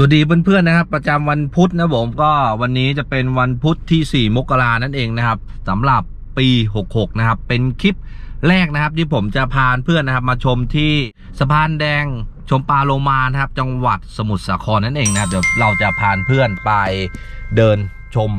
สวัสดีเพื่อนๆนะครับ ประจำวันพุธนะผมก็วันนี้จะเป็นวันพุธที่ 4 มกรานั่นเองนะครับสำหรับปี 66 นะครับ เป็นคลิปแรกนะครับ ที่ผมจะพาเพื่อนนะครับ มาชมที่สะพานแดงชมปลาโลมานะครับ จังหวัดสมุทรสาครนั่นเองนะครับเดี๋ยวเราจะพาเพื่อนไปเดินชม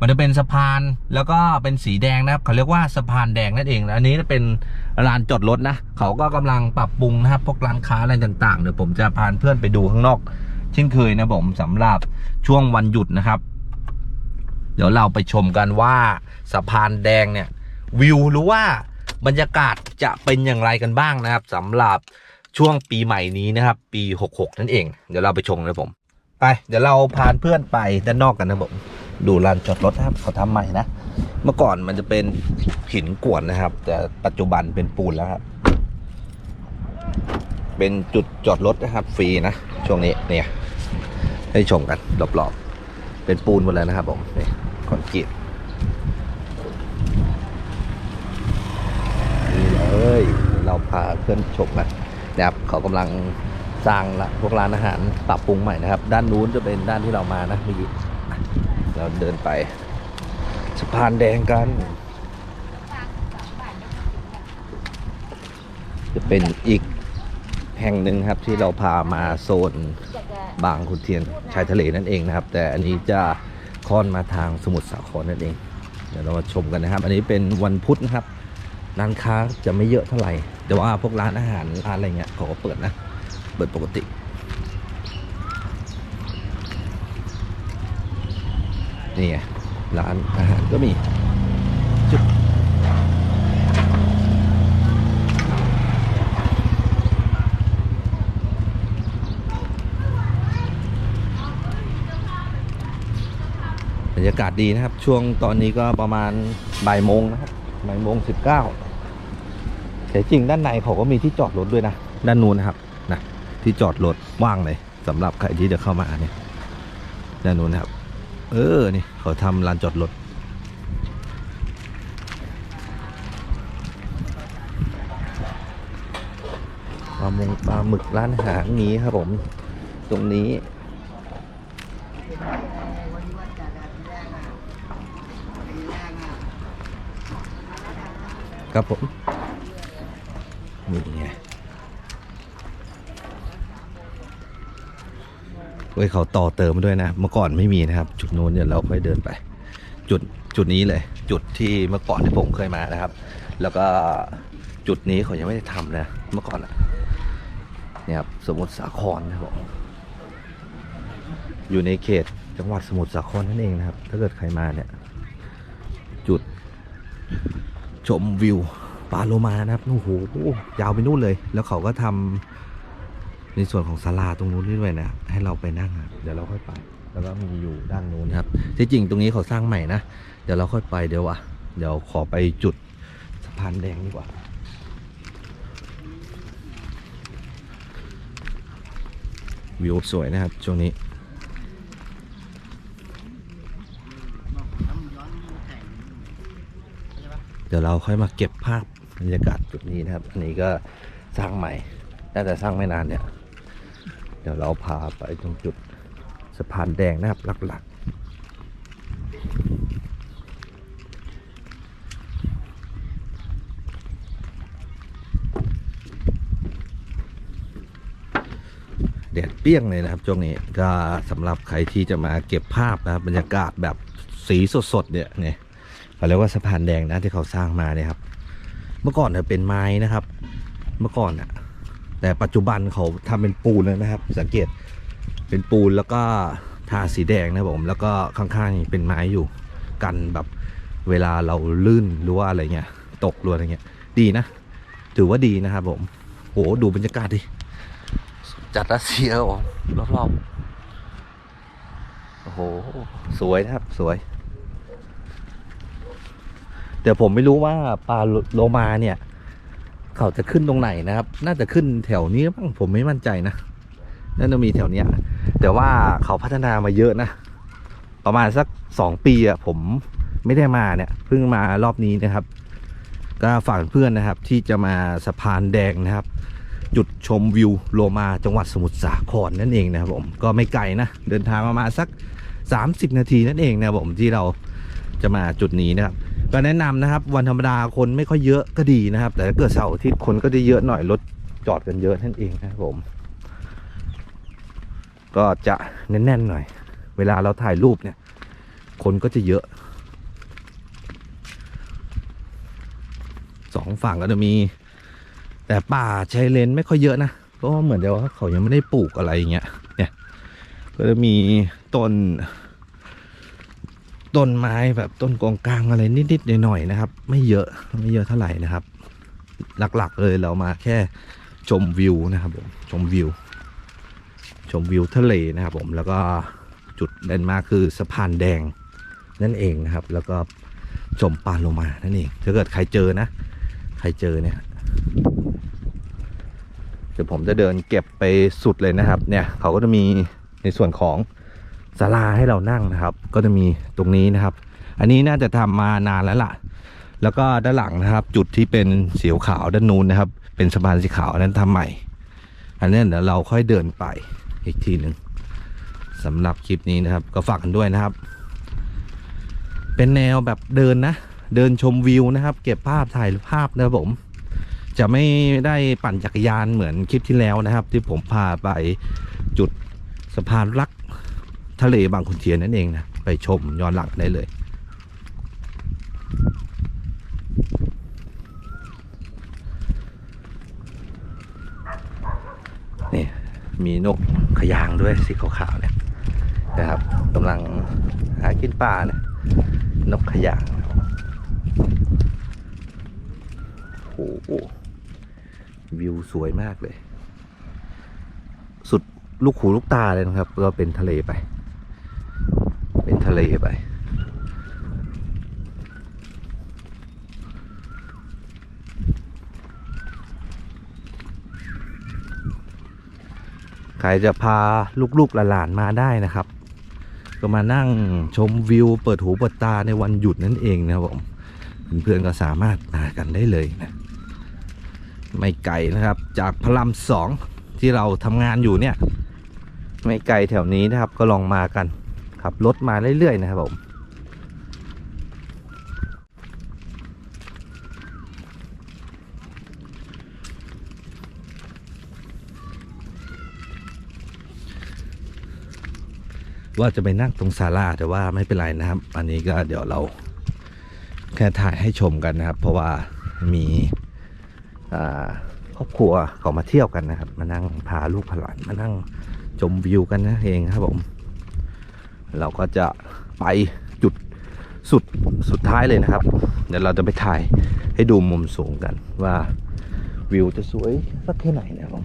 มันจะเป็นสะพานแล้วก็เป็นสีแดงนะครับเขาเรียกว่าสะพานแดงนั่นเองอันนี้เป็นลานจอดรถนะเขาก็กำลังปรับปรุงนะครับพวกร้านค้าอะไรต่างๆเดี๋ยวผมจะพาเพื่อนไปดูข้างนอก เช่นเคยนะผมสำหรับช่วงวันหยุดนะครับ เดี๋ยวเราไปชมกันว่าสะพานแดงเนี่ยวิวหรือว่าบรรยากาศจะเป็นอย่างไรกันบ้างนะครับสำหรับช่วงปีใหม่นี้นะครับ ปี 66 นั่นเอง เดี๋ยวเราไปชมนะผม ไป เดี๋ยวเราพาเพื่อนไปด้านนอกกันนะผม ดูลานจอดรถนะครับเขาทำใหม่นะ เมื่อก่อนมันจะเป็นหินกวดนะครับ แต่ปัจจุบันเป็นปูนแล้วครับ เป็นจุดจอดรถนะครับฟรีนะ ช่วงนี้เนี่ย ให้ชมกันรอบๆ เป็นปูนหมดเลยนะครับผมนี่คอนกรีตนี่เลยเราพาเพื่อนชมกันนะครับเขากำลังสร้างละพวกร้านอาหารปรับปรุงใหม่นะครับ ด้านนู้นจะเป็นด้านที่เรามานะเมื่อกี้อ่เราเดินไปสะพานแดงกันจะเป็นอีก แห่งหนึ่งครับที่เราพามาโซนบางขุนเทียนชายทะเลนั่นเองนะครับ แต่อันนี้จะค่อนมาทางสมุทรสาครนั่นเอง เดี๋ยวเรามาชมกันนะครับ อันนี้เป็นวันพุธนะครับร้านค้าจะไม่เยอะเท่าไหร่แต่ว่าพวกร้านอาหารร้านอะไรเงี้ยเขาก็เปิดนะ เปิดปกตินี่ไงร้านอาหารก็มี บรรยากาศดีนะครับ ช่วงตอนนี้ก็ประมาณบ่ายโมงนะครับบ่ายโมงสิบเก้าแต่จริงด้านในเขาก็มีที่จอดรถด้วยนะ ด้านนู้นนะครับนะที่จอดรถว่างเลยสำหรับใครที่จะเข้ามาเนี่ยด้านนู้นนะครับ เออนี่เขาทำลานจอดรถปลามงปลาหมึกร้านอาหารนี้ครับผม ตรงนี้ ครับผมนี่ไงเว้ยเขาต่อเติมมาด้วยนะ เมื่อก่อนไม่มีนะครับ จุดนู้นเดี๋ยวเราค่อยเดินไป จุดจุดนี้เลย จุดที่เมื่อก่อนที่ผมเคยมานะครับ แล้วก็จุดนี้เขายังไม่ได้ทำนะเมื่อก่อนอะเนี่ยครับสมุทรสาครนะครับ อยู่ในเขตจังหวัดสมุทรสาครนั่นเองนะครับ ถ้าเกิดใครมาเนี่ย จุด ชมวิวปาโลมานะครับโอ้โหยาวไปนู่นเลย แล้วเขาก็ทำในส่วนของศาลาตรงนู้นด้วยนะ ให้เราไปนั่ง เดี๋ยวเราค่อยไป แล้วก็มีอยู่ด้านนู้นครับ ที่จริงตรงนี้เขาสร้างใหม่นะ เดี๋ยวเราค่อยไปเดี๋ยวอะ เดี๋ยวขอไปจุดสะพานแดงดีกว่า วิวสวยนะครับช่วงนี้ เดี๋ยวเราค่อยมาเก็บภาพบรรยากาศจุดนี้นะครับ อันนี้ก็สร้างใหม่น่าจะสร้างไม่นานเนี่ย เดี๋ยวเราพาไปตรงจุดสะพานแดงนะครับหลักๆแดดเปรี้ยงเลยนะครับช่วงนี้ก็สำหรับใครที่จะมาเก็บภาพนะครับบรรยากาศแบบสีสดๆเนี่ยเนี่ย เขาเรียกว่าสะพานแดงนะที่เขาสร้างมาเนี่ยครับ เมื่อก่อนเนี่ยเป็นไม้นะครับ เมื่อก่อนอะแต่ปัจจุบันเขาทำเป็นปูนแล้วนะครับ สังเกตเป็นปูนแล้วก็ทาสีแดงนะผมแล้วก็ข้างๆนี่เป็นไม้อยู่กันแบบเวลาเราลื่นหรือว่าอะไรเงี้ยตกหรืออะไรเงี้ยดีนะ ถือว่าดีนะครับผมโหดูบรรยากาศดิจัดรัสเซียผมรอบๆโอ้โห สวยนะครับ สวย เดี๋ยวผมไม่รู้ว่าปลาโลมาเนี่ย เขาจะขึ้นตรงไหนนะครับ น่าจะขึ้นแถวนี้บ้างผมไม่มั่นใจนะน่าจะมีแถวเนี้ยแต่ว่าเขาพัฒนามาเยอะนะ ประมาณสักสองปีอะผมไม่ได้มาเนี่ยเพิ่งมารอบนี้นะครับ ก็ฝากเพื่อนนะครับที่จะมาสะพานแดงนะครับ จุดชมวิวโลมาจังหวัดสมุทรสาครนั่นเองนะครับผมก็ไม่ไกลนะ เดินทางประมาณสัก 30 นาทีนั่นเองนะครับผมที่เราจะมาจุดนี้นะครับ ก็แนะนำนะครับ วันธรรมดาคนไม่ค่อยเยอะก็ดีนะครับ แต่ถ้าเกิดเสาร์อาทิตย์คนก็จะเยอะหน่อยรถจอดกันเยอะนั่นเองนะครับผม ก็จะแน่นๆหน่อย เวลาเราถ่ายรูปเนี่ย คนก็จะเยอะสองฝั่งก็จะมี แต่ป่าชายเลนไม่ค่อยเยอะนะเพราะว่าเหมือนเดี๋ยวาเขายังไม่ได้ปลูกอะไรอย่างเงี้ยเนี่ย ก็จะมีต้น ต้นไม้แบบต้นกองกลางอะไรนิดๆหน่อยๆนะครับ ไม่เยอะไม่เยอะเท่าไหร่นะครับ หลักๆเลยเรามาแค่ชมวิวนะครับผมชมวิว ชมวิวทะเลนะครับผมแล้วก็จุดเด่นมากคือสะพานแดงนั่นเองนะครับ แล้วก็ชมปลาโลมานั่นเองถ้าเกิดใครเจอนะ ใครเจอเนี่ยเดี๋ยวผมจะเดินเก็บไปสุดเลยนะครับ เนี่ยเขาก็จะมีในส่วนของ ศาลาให้เรานั่งนะครับ ก็จะมีตรงนี้นะครับ อันนี้น่าจะทำมานานแล้วล่ะ แล้วก็ด้านหลังนะครับ จุดที่เป็นสีขาวด้านนู้นนะครับ เป็นสะพานสีขาวอันนั้นทำใหม่ อันนี้เดี๋ยวเราค่อยเดินไปอีกทีหนึ่งสำหรับคลิปนี้นะครับ ก็ฝากกันด้วยนะครับ เป็นแนวแบบเดินนะ เดินชมวิวนะครับ เก็บภาพถ่ายภาพนะครับผมจะไม่ได้ปั่นจักรยานเหมือนคลิปที่แล้วนะครับ ที่ผมพาไปจุดสะพานรัก ทะเลบางขุนเทียนนั่นเองนะ ไปชมย้อนหลังได้เลย นี่ มีนกขยางด้วยสีขาวๆเนี่ยนะครับกำลังหากินปลาเนี่ยนกขยางโอ้โหวิวสวยมากเลย สุดลูกหูลูกตาเลยนะครับ ก็เป็นทะเลไป เป็นทะเลไป ใครจะพาลูกๆหลานๆมาได้นะครับ ก็มานั่งชมวิว เปิดหูเปิดตาในวันหยุดนั่นเองนะครับผมเพื่อนๆก็สามารถมากันได้เลยนะ ไม่ไกลนะครับ จากพระรามสองที่เราทำงานอยู่เนี่ย ไม่ไกลแถวนี้นะครับก็ลองมากัน ขับรถมาเรื่อยๆนะครับผมว่าจะไปนั่งตรงศาลาแต่ว่าไม่เป็นไรนะครับ อันนี้ก็เดี๋ยวเราแค่ถ่ายให้ชมกันนะครับ เพราะว่ามีครอบครัวเขามาเที่ยวกันนะครับ มานั่งพาลูกพลานมานั่งชมวิวกันนะเองครับผม เราก็จะไปจุดสุดสุดท้ายเลยนะครับ เดี๋ยวเราจะไปถ่ายให้ดูมุมสูงกันว่าวิวจะสวยสักแค่ไหนนะครับ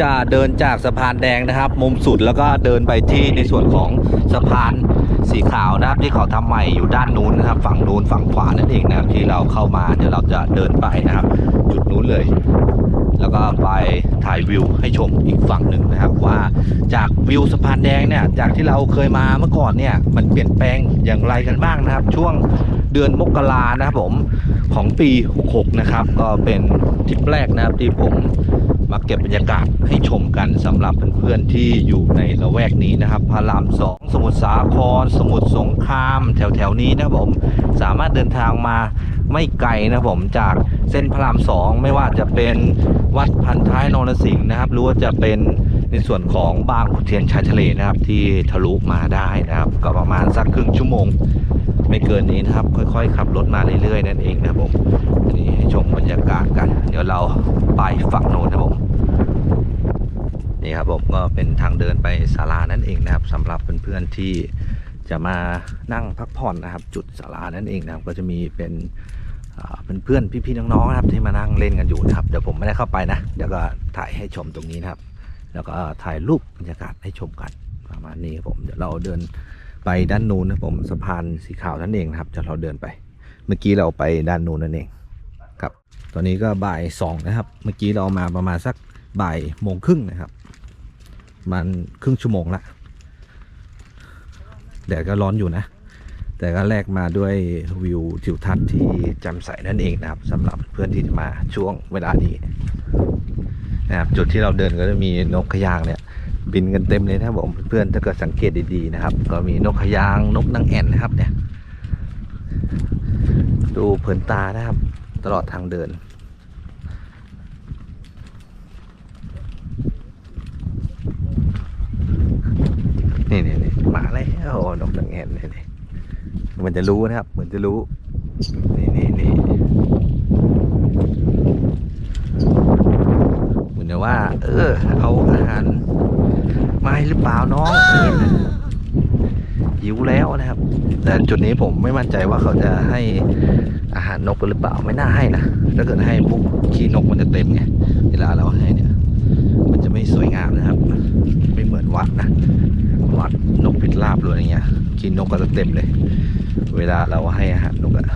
จะเดินจากสะพานแดงนะครับ มุมสุดแล้วก็เดินไปที่ในส่วนของสะพานสีขาวนะครับ ที่เขาทำใหม่อยู่ด้านนู้นนะครับ ฝั่งนู้นฝั่งขวานั่นเองนะครับ ที่เราเข้ามาเดี๋ยวเราจะเดินไปนะครับ จุดนู้นเลย แล้วก็ไปถ่ายวิวให้ชมอีกฝั่งหนึ่งนะครับ ว่าจากวิวสะพานแดงเนี่ยจากที่เราเคยมาเมื่อก่อนเนี่ยมันเปลี่ยนแปลงอย่างไรกันบ้างนะครับ ช่วงเดือนมกรานะครับผมของปี 66 นะครับ ก็เป็นทริปแรกนะครับที่ผม มาเก็บบรรยากาศให้ชมกันสำหรับเพื่อนๆที่อยู่ในละแวกนี้นะครับพารามสองสมุทรสาคร สมุทรสงคราม แถวๆนี้นะครับผมสามารถเดินทางมาไม่ไกลนะครับผมจากเส้นพระรามสองไม่ว่าจะเป็นวัดพันท้ายนรสิงห์นะครับหรือว่าจะเป็น ในส่วนของบางขุนเทียนชายทะเลนะครับ ที่ทะลุมาได้นะครับ ก็ประมาณสักครึ่งชั่วโมง ไม่เกินนี้นะครับ ค่อยๆ ขับรถมาเรื่อยๆ นั่นเองนะครับผมนนี้ให้ชมบรรยากาศกัน เดี๋ยวเราไปฝั่งโน้นนะครับผมนี่ครับผมก็เป็นทางเดินไปศาลานั่นเองนะครับสำหรับเพื่อนๆที่จะมานั่งพักผ่อนนะครับ จุดศาลานั่นเองนะครับ ก็จะมีเป็นเพื่อนๆพี่ๆน้องๆนะครับ ที่มานั่งเล่นกันอยู่นะครับ เดี๋ยวผมไม่ได้เข้าไปนะ เดี๋ยวก็ถ่ายให้ชมตรงนี้นะครับ แล้วก็ถ่ายรูปบรรยากาศให้ชมกันประมาณนี้ครับผมเดี๋ยวเราเดินไปด้านนู้นนะครับผมสะพานสีขาวนั่นเองนะครับเดี๋ยวเราเดินไป เมื่อกี้เราไปด้านนู้นนั่นเองครับ ตอนนี้ก็บ่ายสองนะครับ เมื่อกี้เรามาประมาณสักบ่ายโมงครึ่งนะครับ มันครึ่งชั่วโมงละแดดก็ร้อนอยู่นะ แต่ก็แลกมาด้วยวิวทิวทัศน์ที่จำใสนั่นเองนะครับสำหรับเพื่อนที่จะมาช่วงเวลานี้ นะครับจุดที่เราเดินก็จะมีนกขยางเนี่ยบินกันเต็มเลยนะครับผมเพื่อนๆถ้าเกิดสังเกตดีๆนะครับ ก็มีนกขยางนกนางแอ่นนะครับเนี่ย ดูเพลินตานะครับ ตลอดทางเดิน นี่นี่นี่มาแล้วโอ้นกนางแอ่นนี่นี่มันจะรู้นะครับ เหมือนจะรู้ นี่นี่นี่เหมื อนจะว่า เออ เอาอาหารมาให้หรือเปล่าน้องหิวแล้วนะครับ แต่จุดนี้ผมไม่มั่นใจว่าเขาจะให้อาหารนกหรือเปล่าไม่น่าให้นะถ้าเกิดให้ปุ๊บขี้นกมันจะเต็มไงเวลาเราให้เนี่ย มันจะไม่สวยงามนะครับ ไม่เหมือนวัดนะวัดนกพิราบหรืออะไรเงี้ยกินนกก็จะเต็มเลย เวลาเราให้อาหารนกอะ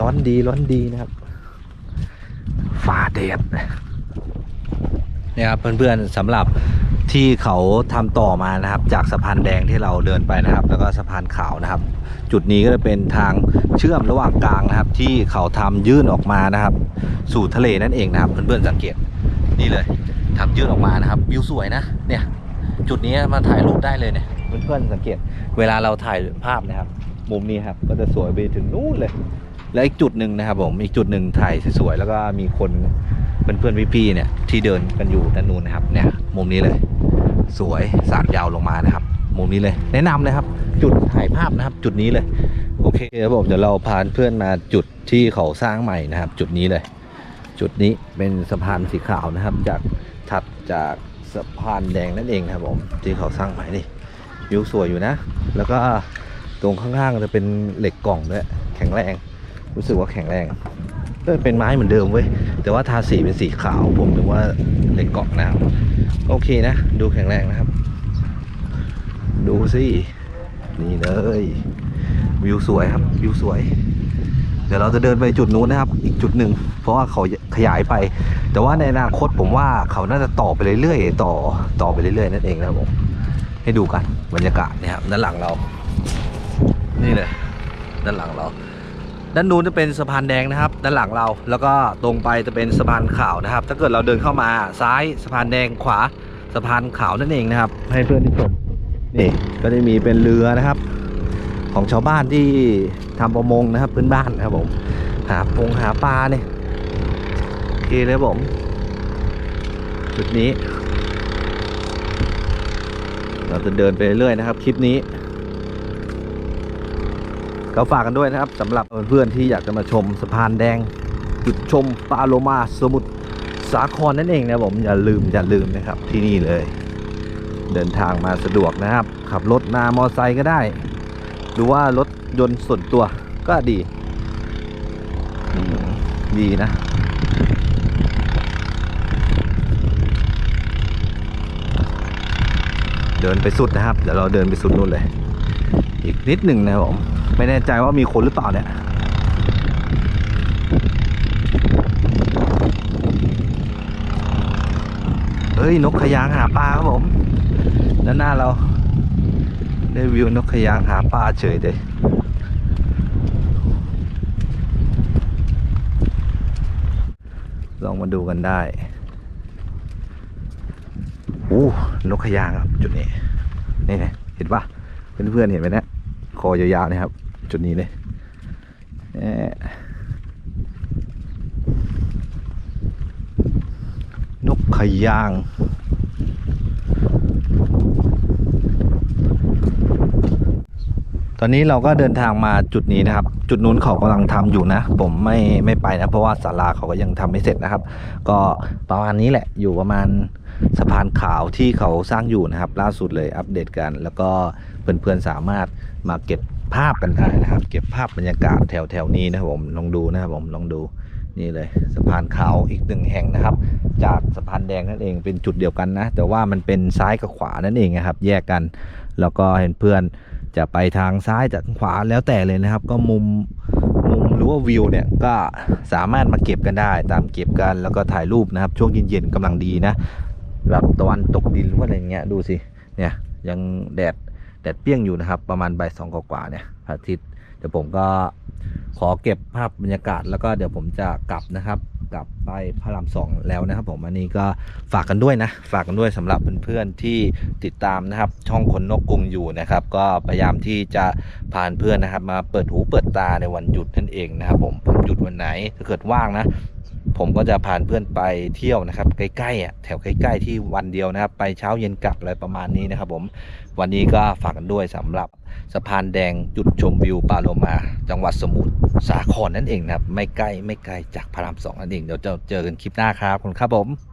ร้อนดีร้อนดีนะครับฟ้าแดดเนี่ยครับเพื่อนๆสำหรับที่เขาทำต่อมานะครับ จากสะพานแดงที่เราเดินไปนะครับ แล้วก็สะพานขาวนะครับ จุดนี้ก็จะเป็นทางเชื่อมระหว่างกลางนะครับ ที่เขาทำยื่นออกมานะครับ สู่ทะเลนั่นเองนะครับ เพื่อนๆสังเกตนี่เลยทำยื่นออกมานะครับวิวสวยนะเนี่ย จุดนี้มาถ่ายรูปได้เลยเนี่ยเพื่อนๆสังเกต เวลาเราถ่ายภาพนะครับ มุมนี้ครับก็จะสวยไปถึงนู่นเลย แล้วอีกจุดหนึ่งนะครับผมอีกจุดหนึ่งถ่ายสวยๆแล้วก็มีคนเพื่อนๆพี่ๆเนี่ยที่เดินกันอยู่ด้านนู้นนะครับเนี่ยมุมนี้เลย สวยสากยาวลงมานะครับ มุมนี้เลย แนะนำเลยครับ จุดถ่ายภาพนะครับ จุดนี้เลยโอเคครับผมเดี๋ยวเราพาเพื่อนมาจุดที่เขาสร้างใหม่นะครับ จุดนี้เลย จุดนี้เป็นสะพานสีขาวนะครับ จากถัดจากสะพานแดงนั่นเองครับผมที่เขาสร้างใหม่นี่วิวสวยอยู่นะ แล้วก็ตรงข้างๆจะเป็นเหล็กกล่องด้วยแข็งแรง รู้สึกว่าแข็งแรงก็เป็นไม้เหมือนเดิมเว้ย แต่ว่าทาสีเป็นสีขาวผมนึกว่าเหล็กเกล่องนะครับโอเคนะ ดูแข็งแรงนะครับ ดูสินี่เลยวิวสวยครับวิวสวย เดี๋ยวเราจะเดินไปจุดนู้นนะครับ อีกจุดหนึ่งเพราะว่าเขาขยายไป แต่ว่าในอนาคตผมว่าเขาน่าจะต่อไปเรื่อยๆต่อต่อไปเรื่อยๆนั่นเองนะครับผมให้ดูกันบรรยากาศเนี่ยครับด้านหลังเรา นี่เลยด้านหลังเรา ด้านนู้นจะเป็นสะพานแดงนะครับ ด้านหลังเราแล้วก็ตรงไปจะเป็นสะพานขาวนะครับ ถ้าเกิดเราเดินเข้ามาซ้ายสะพานแดงขวาสะพานขาวนั่นเองนะครับ ให้เพื่อนที่ชมนี่ก็จะมีเป็นเรือนะครับ ของชาวบ้านที่ทำประมงนะครับพื้นบ้านนะครับผมหาปงหาปลาเนี่ยโอเคเลยครับผมจุดนี้ เราจะเดินไปเรื่อยๆนะครับคลิปนี้ ก็ฝากกันด้วยนะครับสำหรับเพื่อนๆที่อยากจะมาชมสะพานแดง จุดชมปาโลมาสมุทรสาครนั่นเองนะผมอย่าลืมอย่าลืมนะครับที่นี่เลย เดินทางมาสะดวกนะครับ ขับรถมามอไซค์ก็ได้ หรือว่ารถยนต์ส่วนตัวก็ดีดีนะเดินไปสุดนะครับ เดี๋ยวเราเดินไปสุดนู่นเลย อีกนิดหนึ่งนะผม ไม่แน่ใจว่ามีคนหรือเปล่าเนี่ยเฮ้ยนกขยางหาปลาครับผมด้านหน้าเรา ได้วิวนกขยางหาปลาเฉยเลยลองมาดูกันได้อู้นกขยางครับจุดนี้ นี่เห็นปะเพื่อนๆเห็นไหมนะคอยาวๆนะครับ จุดนี้เลยนกขยางตอนนี้เราก็เดินทางมาจุดนี้นะครับ จุดนู้นเขากำลังทำอยู่นะ ผมไม่ไม่ไปนะ เพราะว่าศาลาเขาก็ยังทำไม่เสร็จนะครับ ก็ประมาณนี้แหละอยู่ประมาณสะพานขาวที่เขาสร้างอยู่นะครับ ล่าสุดเลยอัปเดตกัน แล้วก็ เพื่อนๆสามารถมาเก็บภาพกันได้นะครับ เก็บภาพบรรยากาศแถวแถวๆนี้นะครับผมลองดูนะครับผมลองดูนี่เลยสะพานขาวอีกหนึ่งแห่งนะครับ จากสะพานแดงนั่นเองเป็นจุดเดียวกันนะ แต่ว่ามันเป็นซ้ายกับขวานั่นเองนะครับ แยกกัน แล้วก็เห็นเพื่อนจะไปทางซ้ายจากขวาแล้วแต่เลยนะครับ ก็มุมมุมหรือว่าวิวเนี่ยก็สามารถมาเก็บกันได้ ตามเก็บกันแล้วก็ถ่ายรูปนะครับ ช่วงเย็นๆกำลังดีนะแบบตะวันตกดินหรือว่าอะไรเงี้ยดูสิเนี่ยยังแดด แดดเปรี้ยงอยู่นะครับ ประมาณบ่ายสองกว่าเนี่ยพระอาทิตย์เดี๋ยวผมก็ขอเก็บภาพบรรยากาศแล้วก็เดี๋ยวผมจะกลับนะครับกลับไปพระรามสองแล้วนะครับ ผมอันนี้ก็ฝากกันด้วยนะ ฝากกันด้วยสำหรับเพื่อนๆที่ติดตามนะครับ ช่องคนนกกรุงอยู่นะครับ ก็พยายามที่จะพาเพื่อนนะครับ มาเปิดหูเปิดตาในวันหยุดนั่นเองนะครับ ผมผมหยุดวันไหนถ้าเกิดว่างนะ ผมก็จะพาเพื่อนไปเที่ยวนะครับ ใกล้ๆอะแถวใกล้ ๆ ที่วันเดียวนะครับ ไปเช้าเย็นกลับอะไรประมาณนี้นะครับผมวันนี้ก็ฝากกันด้วยสำหรับสะพานแดงจุดชมวิวปาโลมา จังหวัดสมุทรสาครนั่นเองนะครับ ไม่ใกล้ไม่ไกลจากพระรามสองนั่นเองเดี๋ยวจะเจอกันคลิปหน้าครับขอบคุณครับผม